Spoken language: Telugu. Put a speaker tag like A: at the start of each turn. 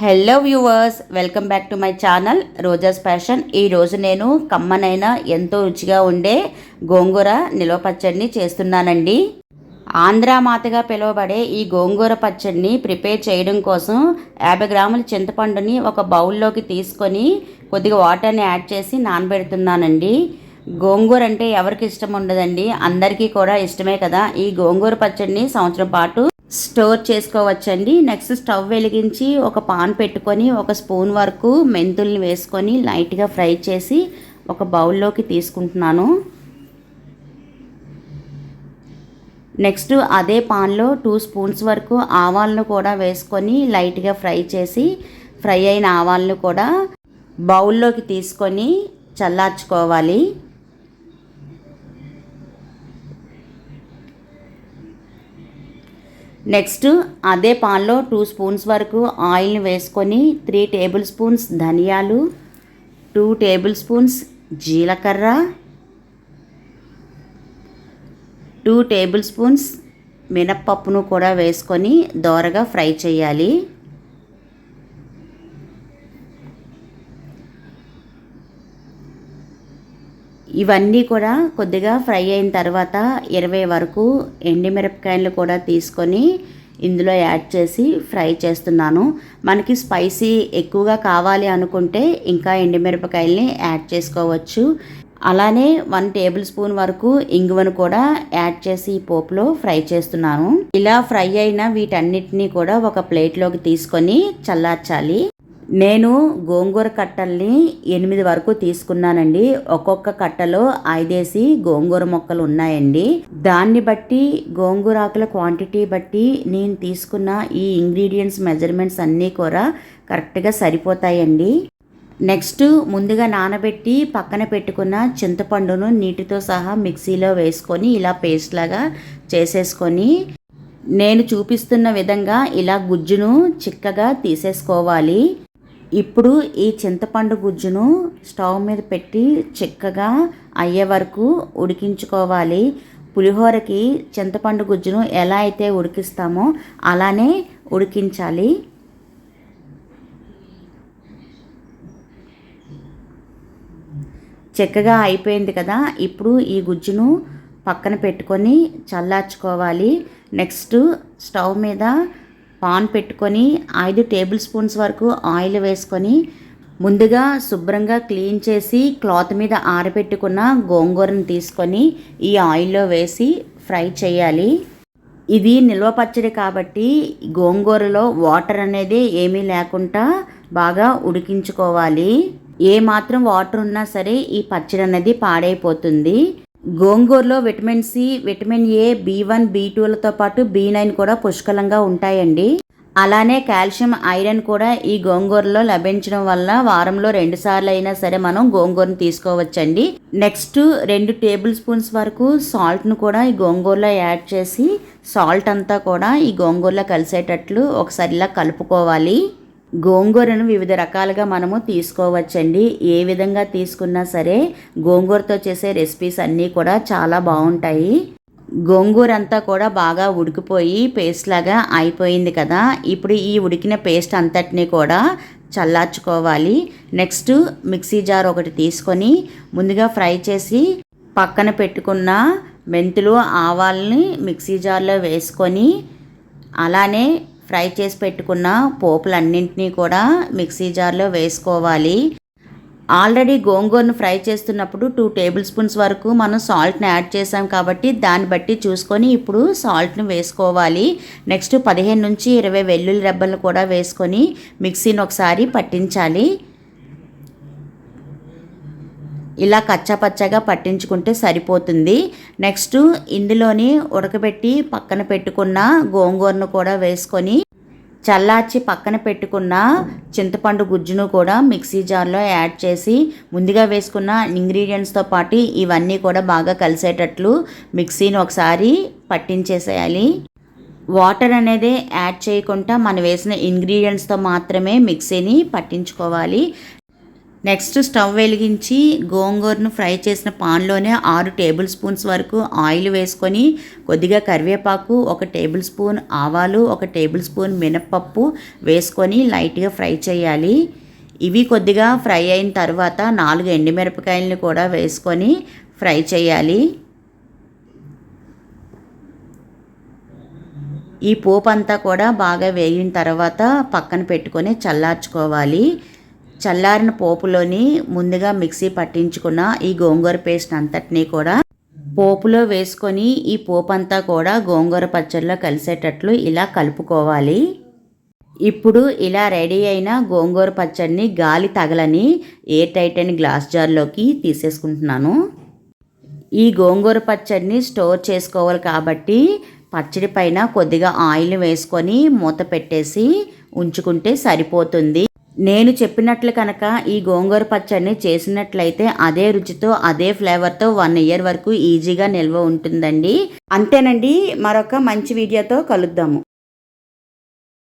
A: Hello viewers welcome back to my channel Roja's fashion ఈరోజు నేను కమ్మనైన ఎంతో రుచిగా ఉండే గోంగూర నిల్వ పచ్చడిని చేస్తున్నానండి. ఆంధ్రా మాతగా పిలువబడే ఈ గోంగూర పచ్చడిని ప్రిపేర్ చేయడం కోసం యాభై గ్రాముల చింతపండుని ఒక బౌల్లోకి తీసుకొని కొద్దిగా వాటర్ని యాడ్ చేసి నానబెడుతున్నానండి. గోంగూర అంటే ఎవరికి ఇష్టం ఉండదండి? అందరికీ కూడా ఇష్టమే కదా ఈ గోంగూర పచ్చడిని సంవత్సరం పాటు స్టోర్ చేసుకోవచ్చండి. నెక్స్ట్ స్టవ్ వెలిగించి ఒక పాన్ పెట్టుకొని ఒక స్పూన్ వరకు మెంతుల్ని వేసుకొని లైట్గా ఫ్రై చేసి ఒక బౌల్లోకి తీసుకుంటున్నాను. నెక్స్ట్ అదే పాన్లో టూ స్పూన్స్ వరకు ఆవాలను కూడా వేసుకొని లైట్గా ఫ్రై చేసి ఫ్రై అయిన ఆవాలను కూడా బౌల్లోకి తీసుకొని చల్లార్చుకోవాలి. నెక్స్ట్ అదే పాన్లో టూ స్పూన్స్ వరకు ఆయిల్ని వేసుకొని త్రీ టేబుల్ స్పూన్స్ ధనియాలు టూ టేబుల్ స్పూన్స్ జీలకర్ర టూ టేబుల్ స్పూన్స్ మినప్పప్పును కూడా వేసుకొని దోరగా ఫ్రై చేయాలి. ఇవన్నీ కూడా కొద్దిగా ఫ్రై అయిన తర్వాత ఇరవై వరకు ఎండిమిరపకాయలు కూడా తీసుకొని ఇందులో యాడ్ చేసి ఫ్రై చేస్తున్నాను. మనకి స్పైసీ ఎక్కువగా కావాలి అనుకుంటే ఇంకా ఎండిమిరపకాయల్ని యాడ్ చేసుకోవచ్చు. అలానే వన్ టేబుల్ స్పూన్ వరకు ఇంగువను కూడా యాడ్ చేసి ఈ పోపులో ఫ్రై చేస్తున్నాను. ఇలా ఫ్రై అయిన వీటన్నిటినీ కూడా ఒక ప్లేట్లోకి తీసుకొని చల్లార్చాలి. నేను గోంగూర కట్టల్ని ఎనిమిది వరకు తీసుకున్నానండి. ఒక్కొక్క కట్టలో ఐదేసి గోంగూర మొక్కలు ఉన్నాయండి. దాన్ని బట్టి గోంగూర ఆకుల క్వాంటిటీ బట్టి నేను తీసుకున్న ఈ ఇంగ్రీడియంట్స్ మెజర్మెంట్స్ అన్నీ కూడా కరెక్ట్గా సరిపోతాయండి. నెక్స్ట్ ముందుగా నానబెట్టి పక్కన పెట్టుకున్న చింతపండును నీటితో సహా మిక్సీలో వేసుకొని ఇలా పేస్ట్ లాగా చేసేసుకొని నేను చూపిస్తున్న విధంగా ఇలా గుజ్జును చిక్కగా తీసేసుకోవాలి. ఇప్పుడు ఈ చింతపండు గుజ్జును స్టవ్ మీద పెట్టి చిక్కగా అయ్యే వరకు ఉడికించుకోవాలి. పులిహోరకి చింతపండు గుజ్జును ఎలా అయితే ఉడికిస్తామో అలానే ఉడికించాలి. చక్కగా అయిపోయింది కదా ఇప్పుడు ఈ గుజ్జును పక్కన పెట్టుకొని చల్లార్చుకోవాలి. నెక్స్ట్ స్టవ్ మీద పాన్ పెట్టుకొని ఐదు టేబుల్ స్పూన్స్ వరకు ఆయిల్ వేసుకొని ముందుగా శుభ్రంగా క్లీన్ చేసి క్లాత్ మీద ఆరబెట్టుకున్న గోంగూరను తీసుకొని ఈ ఆయిల్లో వేసి ఫ్రై చేయాలి. ఇది నిల్వ పచ్చడి కాబట్టి గోంగూరలో వాటర్ అనేది ఏమీ లేకుండా బాగా ఉడికించుకోవాలి. ఏ మాత్రం వాటర్ ఉన్నా సరే ఈ పచ్చడి అనేది పాడైపోతుంది. గోంగూరలో vitamin C vitamin A B one B టూలతో పాటు బి నైన్ కూడా పుష్కలంగా ఉంటాయండి. అలానే కాల్షియం ఐరన్ కూడా ఈ గోంగూరలో లభించడం వల్ల వారంలో రెండు సార్లు అయినా సరే మనం గోంగూరను తీసుకోవచ్చండి. నెక్స్ట్ రెండు టేబుల్ స్పూన్స్ వరకు సాల్ట్ను కూడా ఈ గోంగూరలో యాడ్ చేసి సాల్ట్ అంతా కూడా ఈ గోంగూరలో కలిసేటట్లు ఒకసారి ఇలా కలుపుకోవాలి. గోంగూరను వివిధ రకాలుగా మనము తీసుకోవచ్చండి. ఏ విధంగా తీసుకున్నా సరే గోంగూరతో చేసే రెసిపీస్ అన్నీ కూడా చాలా బాగుంటాయి. గోంగూర అంతా కూడా బాగా ఉడికిపోయి పేస్ట్ లాగా అయిపోయింది కదా. ఇప్పుడు ఈ ఉడికిన పేస్ట్ అంతటిని కూడా చల్లార్చుకోవాలి. నెక్స్ట్ మిక్సీ జార్ ఒకటి తీసుకొని ముందుగా ఫ్రై చేసి పక్కన పెట్టుకున్న మెంతులు ఆవాల్ని మిక్సీ జార్లో వేసుకొని అలానే ఫ్రై చేసి పెట్టుకున్న పోపులన్నింటినీ కూడా మిక్సీ జార్లో వేసుకోవాలి. ఆల్రెడీ గోంగూరను ఫ్రై చేస్తున్నప్పుడు టూ టేబుల్ స్పూన్స్ వరకు మనం సాల్ట్ని యాడ్ చేసాం కాబట్టి దాన్ని బట్టి చూసుకొని ఇప్పుడు సాల్ట్ని వేసుకోవాలి. నెక్స్ట్ పదిహేను నుంచి ఇరవై వెల్లుల్లి రెబ్బలను కూడా వేసుకొని మిక్సీని ఒకసారి పట్టించాలి. ఇలా కచ్చాపచ్చగా పట్టించుకుంటే సరిపోతుంది. నెక్స్ట్ ఇందులోని ఉడకబెట్టి పక్కన పెట్టుకున్న గోంగూరను కూడా వేసుకొని చల్లార్చి పక్కన పెట్టుకున్న చింతపండు గుజ్జును కూడా మిక్సీ జార్లో యాడ్ చేసి ముందుగా వేసుకున్న ఇంగ్రీడియంట్స్తో పాటు ఇవన్నీ కూడా బాగా కలిసేటట్లు మిక్సీని ఒకసారి పట్టించేసేయాలి. వాటర్ అనేది యాడ్ చేయకుండా మనం వేసిన ఇంగ్రీడియంట్స్తో మాత్రమే మిక్సీని పట్టించుకోవాలి. నెక్స్ట్ స్టవ్ వెలిగించి గోంగూరను ఫ్రై చేసిన పాన్లోనే ఆరు టేబుల్ స్పూన్స్ వరకు ఆయిల్ వేసుకొని కొద్దిగా కరివేపాకు ఒక టేబుల్ స్పూన్ ఆవాలు ఒక టేబుల్ స్పూన్ మినప్పప్పు వేసుకొని లైట్గా ఫ్రై చేయాలి. ఇవి కొద్దిగా ఫ్రై అయిన తర్వాత నాలుగు ఎండుమిరపకాయలను కూడా వేసుకొని ఫ్రై చేయాలి. ఈ పోపు అంతా కూడా బాగా వేగిన తర్వాత పక్కన పెట్టుకొని చల్లార్చుకోవాలి. చల్లారిన పోపులోని ముందుగా మిక్సీ పట్టించుకున్న ఈ గోంగూర పేస్ట్ అంతటినీ కూడా పోపులో వేసుకొని ఈ పోపు అంతా కూడా గోంగూర పచ్చడిలో కలిసేటట్లు ఇలా కలుపుకోవాలి. ఇప్పుడు ఇలా రెడీ అయిన గోంగూర పచ్చడిని గాలి తగలని ఎయిర్ టైట్ అయిన గ్లాస్ జార్లోకి తీసేసుకుంటున్నాను. ఈ గోంగూర పచ్చడిని స్టోర్ చేసుకోవాలి కాబట్టి పచ్చడి పైన కొద్దిగా ఆయిల్ వేసుకొని మూత పెట్టేసి ఉంచుకుంటే సరిపోతుంది. నేను చెప్పినట్లు కనుక ఈ గోంగూర పచ్చడిని చేసినట్లయితే అదే రుచితో అదే ఫ్లేవర్తో వన్ ఇయర్ వరకు ఈజీగా నిల్వ ఉంటుందండి. అంతేనండి. మరొక మంచి వీడియోతో కలుద్దాము.